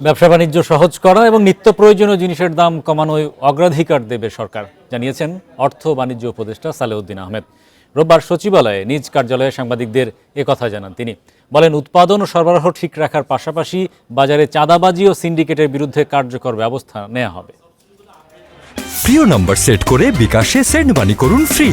ব্যবসা বাণিজ্য সহজ করা এবং নিত্য প্রয়োজনীয় জিনিসের দাম কমানোয় অগ্রাধিকার দেবে সরকার জানিয়েছেন অর্থ বাণিজ্য উপদেষ্টা সালেউদ্দিন আহমেদ। রোববার সচিবালয়ে নিজ কার্যালয়ে সাংবাদিকদের কথা জানান তিনি। বলেন উৎপাদন ও সরবরাহ ঠিক রাখার পাশাপাশি বাজারে চাঁদাবাজি ও সিন্ডিকেটের বিরুদ্ধে কার্যকর ব্যবস্থা নেওয়া হবে। প্রিয় নম্বর সেট করে বিকাশে সেন্ড মানি করুন ফ্রি।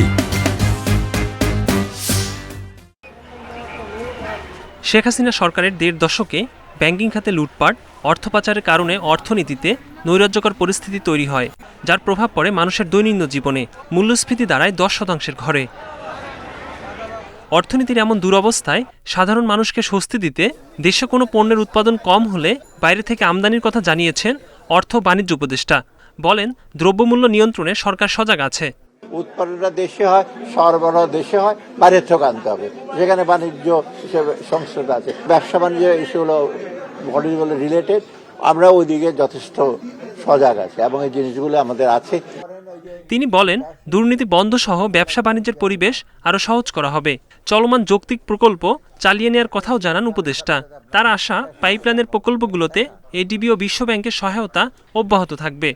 শেখ হাসিনা সরকারের দেড় দশকে ব্যাংকিং খাতে লুটপাট, অর্থ পাচারের কারণে অর্থনীতিতে নৈরাজ্যকর পরিস্থিতি তৈরি হয়, যার প্রভাব পড়ে মানুষের দৈনন্দিন জীবনে, মূল্যস্ফীতি দাঁড়ায় দশ শতাংশের ঘরে। অর্থনীতির এমন দুরবস্থায় সাধারণ মানুষকে স্বস্তি দিতে দেশে কোনো পণ্যের উৎপাদন কম হলে বাইরে থেকে আমদানির কথা জানিয়েছেন অর্থ বাণিজ্য উপদেষ্টা। বলেন, দ্রব্যমূল্য নিয়ন্ত্রণে সরকার সজাগ আছে। উৎপাদনটা দেশে হয়, সরবরাহ দেশে হয় বাইরের থেকে আনতে হবে। যেখানে বাণিজ্য হিসেবে সংস্থা আছে। ব্যবসা বাণিজ্য এসেগুলো বডি রিলেটেড আমরা ওইদিকে যথেষ্ট সজাগ আছি এবং এই জিনিসগুলো আমাদের আছে। তিনি বলেন, দুর্নীতি বন্ধ সহ ব্যবসা বাণিজ্যের পরিবেশ আরও সহজ করা হবে। চলমান যৌক্তিক প্রকল্প চালিয়ে নেওয়ার কথাও জানান উপদেষ্টা। তার আশা, পাইপলাইনের প্রকল্পগুলোতে এডিবি ও বিশ্বব্যাংকের সহায়তা অব্যাহত থাকবে।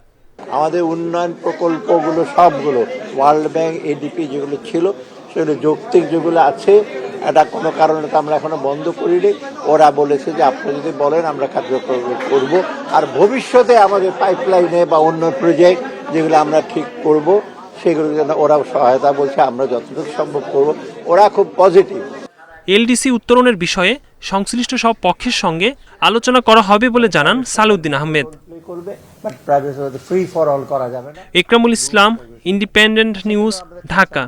আমাদের উন্নয়ন প্রকল্পগুলো সবগুলো ওয়ার্ল্ড ব্যাংক এডিপি যেগুলো ছিল, সেগুলো যৌক্তিক যেগুলো আছে, এটা কোনো কারণে তো আমরা এখনও বন্ধ করিনি। ওরা বলেছে যে আপনি যদি বলেন, আমরা কার্যক্রম করব। আর ভবিষ্যতে আমাদের পাইপলাইনে বা অন্য প্রজেক্ট যেগুলো আমরা ঠিক করব, সেগুলো যেন ওরাও সহায়তা বলছে, আমরা যতটুকু সম্ভব করব। ওরা খুব পজিটিভ এলডিসি উত্তরণের বিষয়ে সংশ্লিষ্ট সব পক্ষের সঙ্গে আলোচনা করা হবে বলে জানান সালউদ্দিন আহমেদ। ফ্রি ফর করা ইকরামুল ইসলাম ইন্ডিপেন্ডেন্ট নিউজ ঢাকা